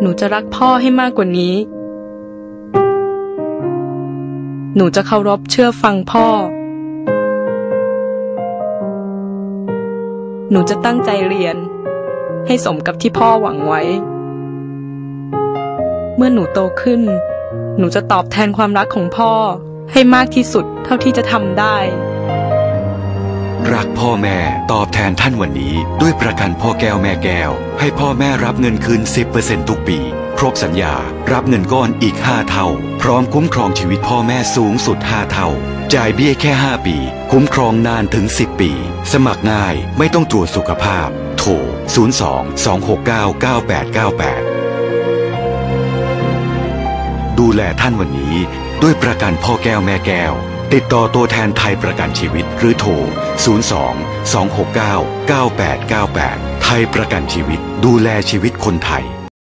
หนูจะรักพ่อให้มากกว่านี้ หนูจะเคารพเชื่อฟังพ่อ หนูจะตั้งใจเรียน ให้สมกับที่พ่อหวังไว้ เมื่อหนูโตขึ้น หนูจะตอบแทนความรักของพ่อให้มากที่สุดเท่าที่จะทำได้ รักพ่อแม่ ตอบแทนท่านวันนี้ ด้วยประกันพ่อแก้วแม่แก้ว ให้พ่อแม่รับเงินคืน 10%ทุกปี ครบสัญญา รับเงินก้อนอีก 5 เท่า พร้อมคุ้มครองชีวิตพ่อแม่สูงสุด 5 เท่า จ่ายเบี้ยแค่ 5 ปี คุ้มครองนานถึง 10 ปี สมัครง่ายไม่ต้องตรวจสุขภาพ โทร 02 269 9898ดูแลท่านวันนี้ด้วยประกันพ่อแก้วแม่แก้ว ติดต่อตัวแทนไทยประกันชีวิตหรือโทร 02 269 9898 ไทยประกันชีวิตดูแลชีวิตคนไทย